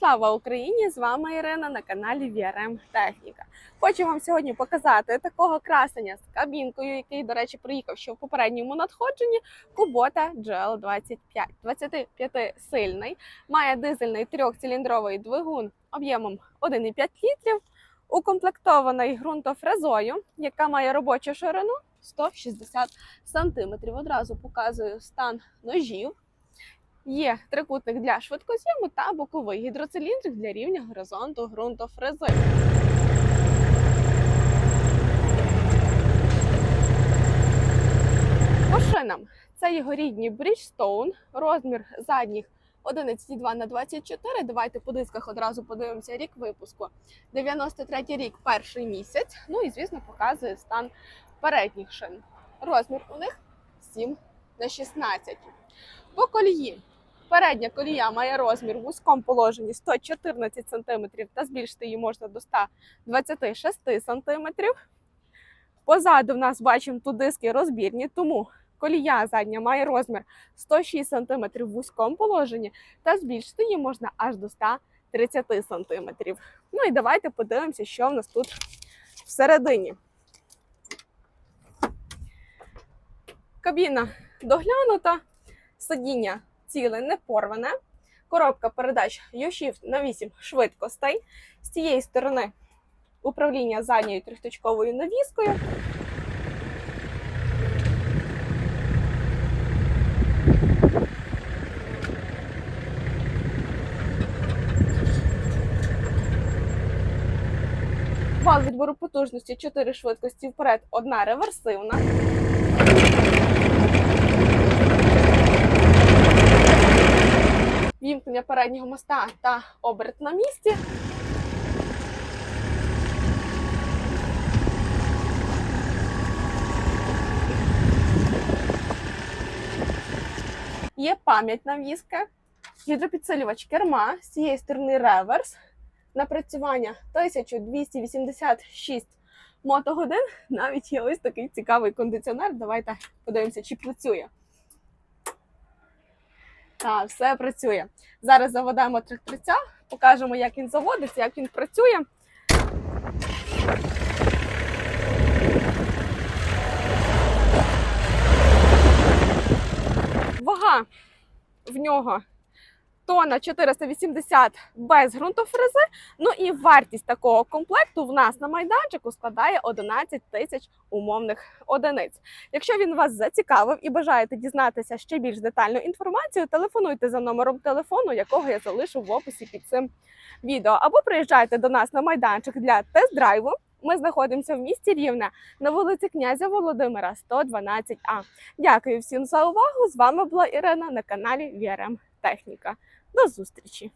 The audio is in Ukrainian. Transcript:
Слава Україні! З вами Ірина на каналі VRM Техніка. Хочу вам сьогодні показати такого красення з кабінкою, який, до речі, приїхав ще в попередньому надходженні. Кубота GL25. 25 сильний, має дизельний трьохциліндровий двигун об'ємом 1,5 літрів, укомплектований ґрунтофрезою, яка має робочу ширину 160 см. Одразу показую стан ножів. Є трикутник для швидкозйому та боковий гідроциліндрик для рівня горизонту ґрунтофрези. По шинам це його рідні Bridgestone, розмір задніх 11,2 на 24. Давайте по дисках одразу подивимося рік випуску. 93 рік, перший місяць. Ну і звісно показує стан передніх шин. Розмір у них 7 на 16. По колії Передня колія має розмір в вузькому положенні 114 см та збільшити її можна до 126 см. Позаду в нас бачимо тут диски розбірні, тому колія задня має розмір 106 см в вузькому положенні та збільшити її можна аж до 130 см. Ну і давайте подивимося, що в нас тут всередині. Кабіна доглянута, сидіння ціле, не порване. Коробка передач U-Shift на 8 швидкостей. З цієї сторони управління задньою трьохточковою навіскою. Вал відбору потужності 4 швидкості вперед, одна реверсивна. Вімкнення переднього моста та оберт на місці. Є пам'ять навіска, гідропідсилювач керма, з цієї сторони реверс, напрацювання 1286 мотогодин. Навіть є ось такий цікавий кондиціонер. Давайте подивимося, чи працює. Так, все працює. Зараз заведемо тракторця, покажемо, як він заводиться, як він працює. Вага в нього тонна 480 без ґрунтофрези. Ну і вартість такого комплекту в нас на майданчику складає 11 тисяч умовних одиниць. Якщо він вас зацікавив і бажаєте дізнатися ще більш детальну інформацію, телефонуйте за номером телефону, якого я залишу в описі під цим відео, або приїжджайте до нас на майданчик для тест-драйву. Ми знаходимося в місті Рівне на вулиці князя Володимира, 112А. Дякую всім за увагу. З вами була Ірина на каналі VRM Техніка. До зустрічі!